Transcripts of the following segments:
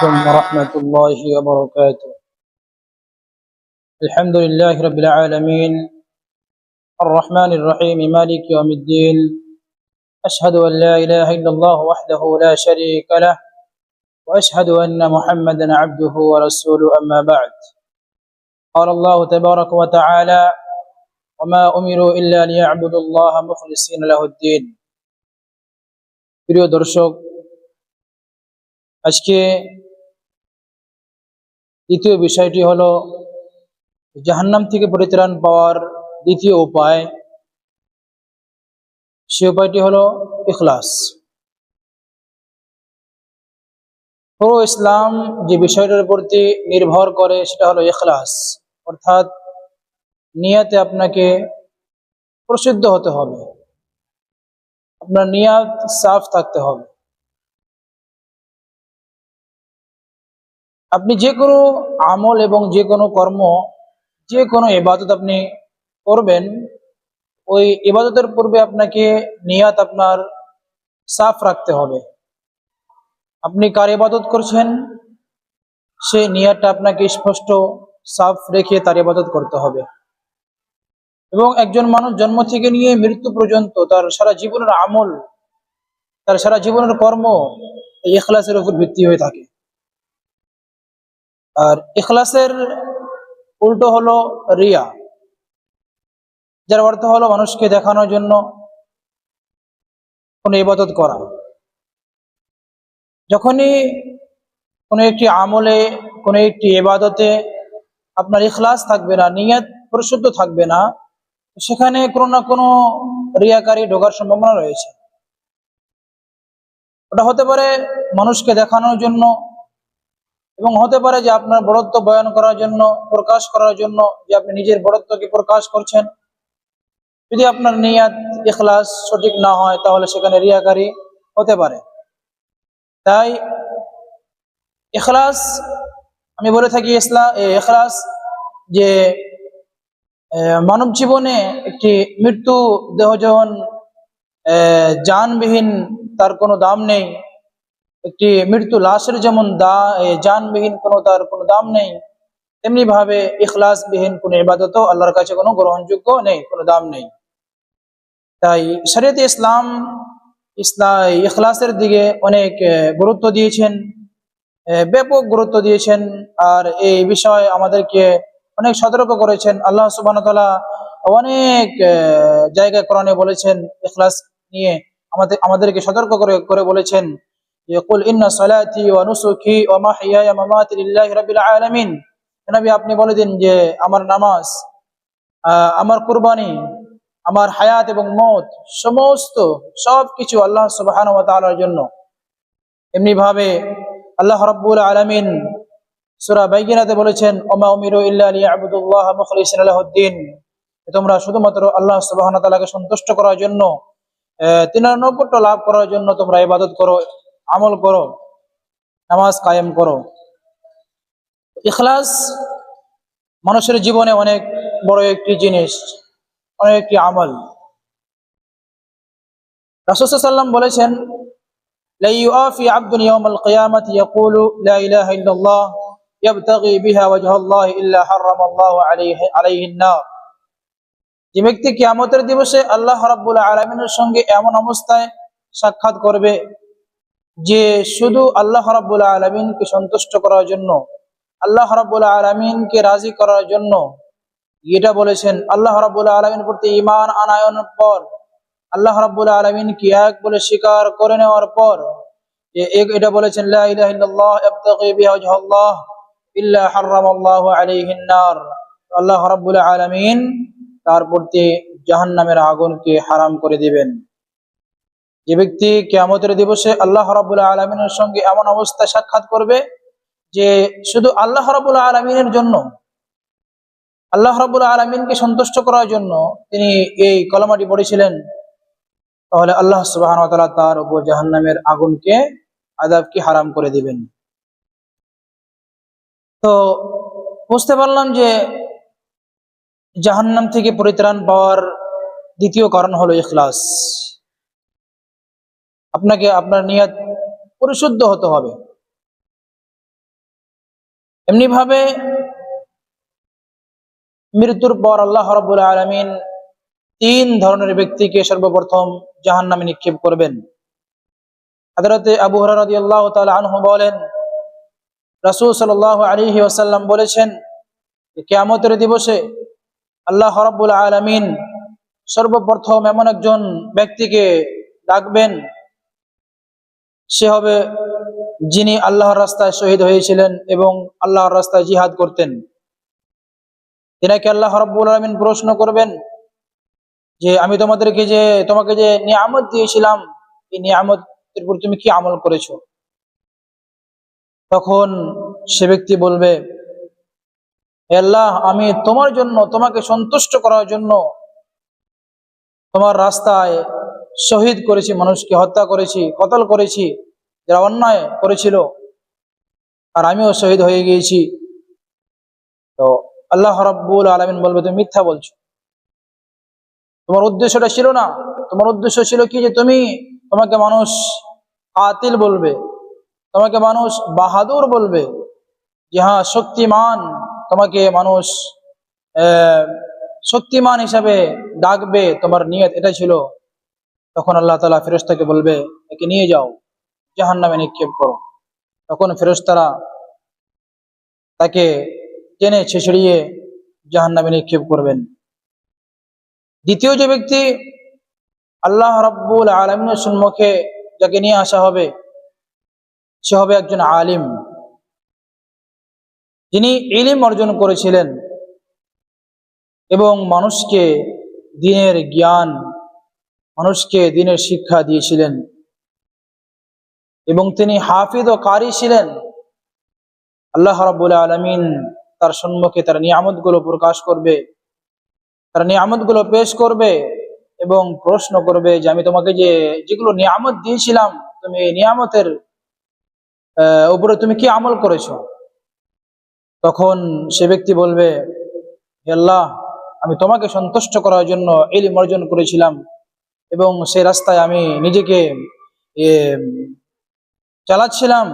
عليكم ورحمة الله وبركاته. الحمد لله رب العالمين. الرحمن الرحيم. مالك يوم الدين. أشهد أن لا إله إلا الله وحده لا شريك له وأشهد أن محمدا عبده ورسوله أما بعد. قال الله تبارك وتعالى وما أمروا إلا ليعبدوا الله مخلصين له الدين. প্রিয় দর্শক أشكي ديتيو বিষয়টি هلو جهنم تيكي بريتران পাওয়ার ديتيو উপায়। সে উপায়টি হলো ইখলাস। পুরো ইসলাম যে বিষয়টার প্রতি নির্ভর করে সেটা হলো ইখলাস। অর্থাৎ নিয়াতে আপনাকে প্রসিদ্ধ হতে হবে। আপনার নিয়াত সাফ থাকতে হবে। আপনি যে কোনো আমল এবং যে কোনো কর্ম, যে কোনো এবাদত আপনি করবেন ওই ইবাদতের পূর্বে আপনাকে নিয়াত আপনার সাফ রাখতে হবে। আপনি কার ইবাদত করছেন? সেই নিয়াতটা আপনাকে স্পষ্ট সাফ রেখে তার ইবাদত করতে হবে। এবং একজন মানুষ জন্ম থেকে নিয়ে মৃত্যু পর্যন্ত তার সারা জীবনের আমল, তার সারা জীবনের কর্ম এই এখলাসের উপর ভিত্তি হয়ে থাকে। আর এখলাসের উল্টো হলো রিয়া। যার অর্থ হলো মানুষকে দেখানোর জন্য কোনো ইবাদত করা। যখনই কোনো একটি আমলে, কোনো একটি এবাদতে আপনার ইখলাস থাকবে না, নিয়াত পরিশুদ্ধ থাকবে না, সেখানে কোনো না কোনো রিয়াকারী ঢোকার সম্ভাবনা রয়েছে। ওটা হতে পারে মানুষকে দেখানোর জন্য এবং হতে পারে যে আপনার বড়ত্ব বয়ান করার জন্য, প্রকাশ করার জন্য, যে আপনি নিজের বড়ত্বকে প্রকাশ করছেন। যদি আপনার নিয়াত, ইখলাস সঠিক না হয়, তাহলে সেখানে রিয়াকারী হতে পারে। তাই এখলাস আমি বলে থাকি ইখলাস যে মানব জীবনে একটি মৃত্যু দেহ যখন যানবিহীন তার কোনো দাম নেই। একটি মৃত্যু লাশের যেমন দা জানবিহীন কোনো, তার কোনো দাম নেই তেমনি ভাবে ইখলাসবিহীন কোনো ইবাদত আল্লাহর কাছে কোনো গ্রহণযোগ্য নেই, কোনো দাম নেই। তাই শরীয়ত ইসলাম ইখলাসের দিকে অনেক গুরুত্ব দিয়েছেন ব্যাপক গুরুত্ব দিয়েছেন, আর এই বিষয় আমাদেরকে অনেক সতর্ক করেছেন। আল্লাহ সুবানতলা অনেক জায়গায় কোরআনে বলেছেন, ইখলাস নিয়ে আমাদের, আমাদেরকে সতর্ক করে করে বলেছেন কুল ওয়া আপনি বলে দিন যে, আমার নামাজ আমার কুরবানি আমার হায়াত এবং মত, সমস্ত সব কিছু আল্লাহ তাআলার জন্য। এমনি ভাবে আল্লাহ রাব্বুল আলামিন সূরা বাইয়িনাতে বলেছেন, ওমা উমিরু ইল্লা লিয়াবুদুল্লাহ মুখলিসিনা লাহুদ্দিন তোমরা শুধুমাত্র আল্লাহ সুবহানাহু ওয়া তাআলাকে সন্তুষ্ট করার জন্য নৈকট্য লাভ করার জন্য তোমরা ইবাদত করো, আমল করো, নামাজ কায়েম করো। ইখলাস মানুষের জীবনে অনেক বড় একটি জিনিস। অনেক একটি আমল রাসুসাল্লাম বলেছেন لا يوافي عبد يوم القيامة يقول لا إله إلا الله يبتغي بها وجه الله إلا حرم الله عليه عليه النار যে ব্যক্তি কিয়ামতের দিবসে আল্লাহ রাব্বুল আলামিনের সঙ্গে এমন অবস্থায় সাক্ষাৎ করবে যে শুধু আল্লাহ রাব্বুল আলমিনকে সন্তুষ্ট করার জন্য আল্লাহ রাব্বুল আলমিনকে রাজি করার জন্য এটা বলেছেন, আল্লাহ রাব্বুল আলমিন প্রতি ইমান আনায়নের পর, আল্লাহ রাব্বুল আলমিনকে এক বলে স্বীকার করে নেওয়ার পর এটা বলেছেন আল্লাহ রাব্বুল আলামিন তার প্রতি জাহান্নামের আগুনকে হারাম করে দিবেন। যে ব্যক্তি কেয়ামতের দিবসে আল্লাহ রাবুল্লাহ আলমিনের সঙ্গে এমন অবস্থায় সাক্ষাৎ করবে, যে শুধু আল্লাহ রাবুল্লাহ আলমিনের জন্য আল্লাহ রাবুল্লাহ আলমিনকে সন্তুষ্ট করার জন্য তিনি এই কলমাটি পড়েছিলেন। তাহলে আল্লাহ সুবাহ তার উপর জাহান্নামের আগুনকে আদাবকে হারাম করে দিবেন। তো বুঝতে পারলাম যে জাহান্নাম থেকে পরিত্রাণ পাওয়ার দ্বিতীয় কারণ হলো ইখলাস। আপনাকে আপনার নিয়ত পরিশুদ্ধ হতে হবে। এমনি ভাবে মৃত্যুর পর আল্লাহ রবুল আলমিন তিন ধরনের ব্যক্তিকে সর্বপ্রথম জাহান নামে নিক্ষেপ করবেন। হাজরতে আবু হরারদি আল্লাহ আনহু বলেন, রাসুল সাল আলী ওসাল্লাম বলেছেন কেয়ামতের দিবসে আল্লাহ রব্বুল আলমিন সর্বপ্রথম এমন একজন ব্যক্তিকে ডাকবেন, সে হবে যিনি আল্লাহর রাস্তায় শহীদ হয়েছিলেন এবং আল্লাহর রাস্তায় জিহাদ করতেন। তিনাকে আল্লাহ রব্বুল আলমিন প্রশ্ন করবেন যে আমি তোমাদেরকে যে, তোমাকে যে নিয়ামত দিয়েছিলাম, এই নিয়ামতের উপর তুমি কি আমল করেছ? তখন সে ব্যক্তি বলবে, "হে আল্লাহ, আমি তোমার জন্য, তোমাকে সন্তুষ্ট করার জন্য তোমার রাস্তায় শহীদ করেছি, মানুষকে হত্যা করেছি, কতল করেছি, যারা অন্যায় করেছিল, আর আমিও শহীদ হয়ে গিয়েছি। তো আল্লাহ রাব্বুল আলমিন বলবে, তুমি মিথ্যা বলছো। তোমার উদ্দেশ্যটা ছিল না। তোমার উদ্দেশ্য ছিল কি যে তুমি তোমাকে মানুষ কাতিল বলবে, তোমাকে মানুষ বাহাদুর বলবে, যে হ্যাঁ শক্তিমান তোমাকে মানুষ শক্তিমান হিসাবে ডাকবে তোমার নিয়ত এটা ছিল। তখন আল্লাহ তালা ফেরস্তাকে বলবে, একে নিয়ে যাও জাহান নামে নিক্ষেপ করো। তখন ফেরস্তারা তাকে টেনে ছেঁচড়িয়ে জাহান নামে নিক্ষেপ করবেন। দ্বিতীয় যে ব্যক্তি আল্লাহ রাব্বুল আলমিনের সম্মুখে যাকে নিয়ে আসা হবে, সে হবে একজন আলিম। যিনি ইলিম অর্জন করেছিলেন এবং মানুষকে দিনের জ্ঞান, মানুষকে দিনের শিক্ষা দিয়েছিলেন এবং তিনি হাফিদ ও কারি ছিলেন। আল্লাহ রাবুল আলমিন তার সম্মুখে তার নিয়ামতগুলো প্রকাশ করবে, তার নিয়ামতগুলো পেশ করবে এবং প্রশ্ন করবে যে, আমি তোমাকে যে, যেগুলো নিয়ামত দিয়েছিলাম, তুমি এই নিয়ামতের উপরে তুমি কি আমল করেছ? তখন সে ব্যক্তি বলবে আল্লাহ, আমি তোমাকে সন্তুষ্ট করার জন্য ইলম অর্জন করেছিলাম এবং সেই রাস্তায় আমি নিজেকে চালাচ্ছিলাম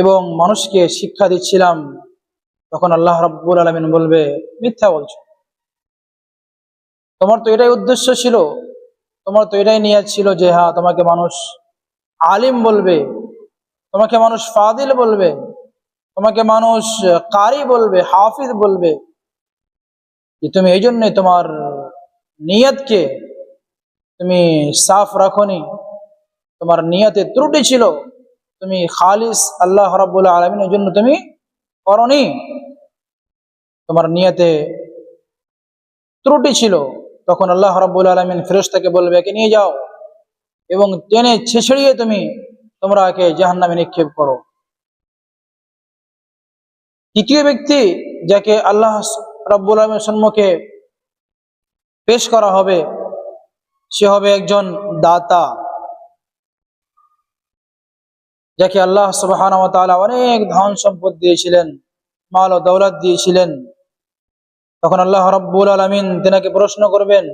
এবং মানুষকে শিক্ষা দিচ্ছিলাম। তখন আল্লাহ রাব্বুল আলমিন বলবে, মিথ্যা বলছো। তোমার তো এটাই উদ্দেশ্য ছিল। তোমার তো এটাই নিয়ত ছিল যে হ্যাঁ তোমাকে মানুষ আলিম বলবে, তোমাকে মানুষ ফাদিল বলবে, তোমাকে মানুষ কারি বলবে, হাফিজ বলবে। যে তুমি এই জন্যে তোমার নিয়তকে তুমি সাফ রাখনি। তোমার নিয়তে ত্রুটি ছিল। তুমি খালিস আল্লাহ রাবুল আলমিনের জন্য তুমি করনি। তোমার নিয়তে ত্রুটি ছিল, তখন আল্লাহ রাবুল আলমিন ফেরস্তাকে বলবে, একে নিয়ে যাও এবং টেনে ছেছড়িয়ে তুমি তোমরা একে জাহান্নামে নিক্ষেপ করো। তৃতীয় ব্যক্তি যাকে আল্লাহ রাব্বুল আলমের সম্মুখে পেশ করা হবে, সে হবে একজন দাতা, যাকে আল্লাহ সুবহান অনেক ধন সম্পদ দিয়েছিলেন, মাল ও দৌলত দিয়েছিলেন। তখন আল্লাহ রব্বুল আলমিন তেনাকে প্রশ্ন করবেন,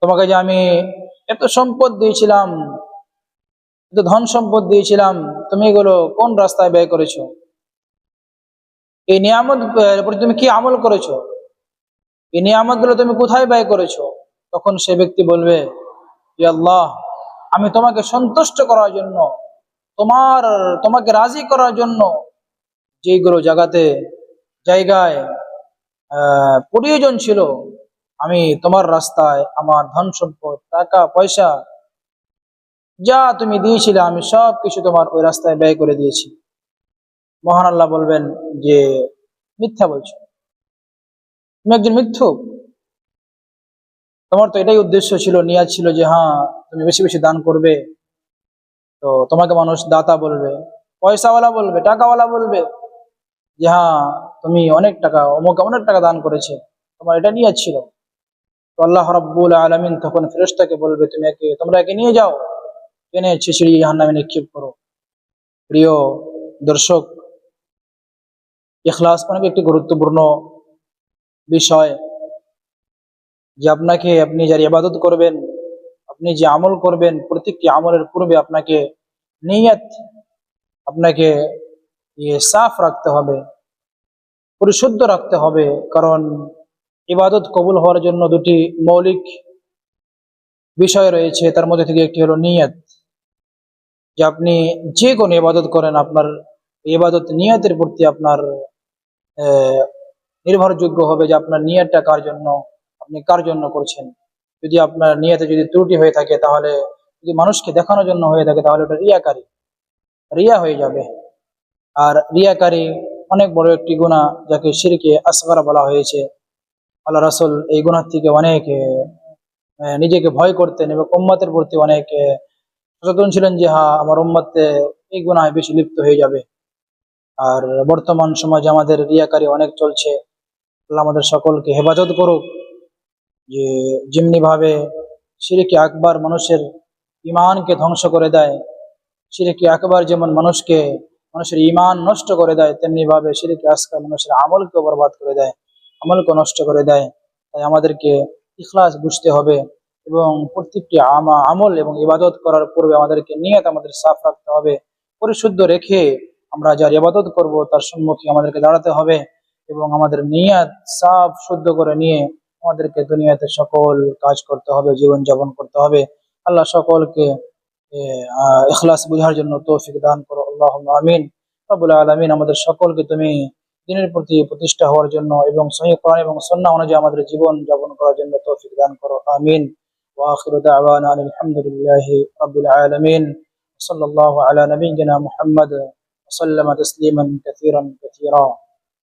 তোমাকে যে আমি এত সম্পদ দিয়েছিলাম, এত ধন সম্পদ দিয়েছিলাম, তুমি এগুলো কোন রাস্তায় ব্যয় করেছ? এই নিয়ামত তুমি কি আমল করেছ? এই নিয়ামতগুলো তুমি কোথায় ব্যয় করেছ? তখন সে ব্যক্তি বলবে, "হে আল্লাহ, আমি তোমাকে সন্তুষ্ট করার জন্য, তোমার, তোমাকে রাজি করার জন্য যেগুলো জায়গাতে জায়গায় প্রয়োজন ছিল, আমি তোমার রাস্তায় আমার ধন সম্পদ, টাকা, পয়সা যা তুমি দিয়েছিলে, আমি সব কিছু তোমার ওই রাস্তায় ব্যয় করে দিয়েছি। মহান আল্লাহ বলবেন যে, মিথ্যা বলছো। তুমি একজন মিথ্যুক। তোমার তো এটাই উদ্দেশ্য ছিল, নিয়াজ ছিল যে হ্যাঁ তুমি বেশি বেশি দান করবে। তো তোমাকে মানুষ দাতা বলবে, পয়সাওয়ালা বলবে, টাকাওয়ালা বলবে যে হ্যাঁ তুমি অনেক টাকা, অমুক অনেক টাকা দান করেছে। তোমার এটা নিয়ে ছিল। তো আল্লাহ রাব্বুল আলামিন তখন ফেরেশতাকে বলবে, তুমি একে, তোমরা একে নিয়ে যাও। টেনে ছিঁচড়ি জাহান্নামে নিক্ষেপ করো। প্রিয় দর্শক, ইখলাস অনেক একটি গুরুত্বপূর্ণ বিষয়। যে আপনাকে আপনি যার ইবাদত করবেন, আপনি যে আমল করবেন, প্রত্যেকটি আমলের পূর্বে আপনাকে নিয়ত, আপনাকে ইয়ে সাফ রাখতে হবে। পরিশুদ্ধ রাখতে হবে, কারণ ইবাদত কবুল হওয়ার জন্য দুটি মৌলিক বিষয় রয়েছে। তার মধ্যে থেকে একটি হলো নিয়ত। যে আপনি যে কোনো ইবাদত করেন, আপনার ইবাদত নিয়তের প্রতি আপনার নির্ভরযোগ্য হবে যে আপনার নিয়তটা কার জন্য, আপনি কার জন্য করছেন। যদি আপনার নিয়তে যদি ত্রুটি হয়ে থাকে, তাহলে যদি মানুষকে দেখানোর জন্য হয়ে থাকে, তাহলে ওটা রিয়াকারী। রিয়া হয়ে যাবে। আর রিয়াকারী অনেক বড় একটি গুণা যাকে শিরকে আসগারা বলা হয়েছে। আল্লাহ রাসুল এই গুণার থেকে অনেক নিজেকে ভয় করতেন এবং উম্মতের প্রতি অনেক সচেতন ছিলেন যে হ্যাঁ আমার উম্মতে এই গুণায় বেশি লিপ্ত হয়ে যাবে। আর বর্তমান সমাজে আমাদের রিয়াকারী অনেক চলছে। আল্লাহ আমাদের সকলকে হেফাজত করুক যে যেমনি ভাবে সিরিকি আকবার মানুষের ইমানকে ধ্বংস করে দেয় সিরিকি আকবার যেমন মানুষকে মানুষের ইমান নষ্ট করে দেয়, তেমনি ভাবে সিরিকি আসকার মানুষের আমলকে বরবাদ করে দেয় আমলকে নষ্ট করে দেয়। তাই আমাদেরকে ইখলাস বুঝতে হবে এবং প্রত্যেকটি আমা, আমল এবং ইবাদত করার পূর্বে আমাদেরকে নিয়ত আমাদের সাফ রাখতে হবে। পরিশুদ্ধ রেখে আমরা যার ইবাদত করব, তার সম্মুখে আমাদেরকে দাঁড়াতে হবে এবং আমাদের নিয়ত সাফ, শুদ্ধ করে নিয়ে আমাদেরকে দুনিয়াতে সকল কাজ করতে হবে জীবন যাপন করতে হবে। আল্লাহ সকলকে এ, আহ, ইখলাস বুঝার জন্য তৌফিক দান করো আল্লাহ আমিন রব্বুল আলমিন আমাদের সকলকে তুমি দিনের প্রতি প্রতিষ্ঠা হওয়ার জন্য এবং সহি কোরআন এবং সন্না অনুযায়ী আমাদের জীবন যাপন করার জন্য তৌফিক দান করো আমিন واخر دعوانا ان الحمد لله رب العالمين صلى الله على نبينا محمد وسلم تسليما كثيرا كثيرا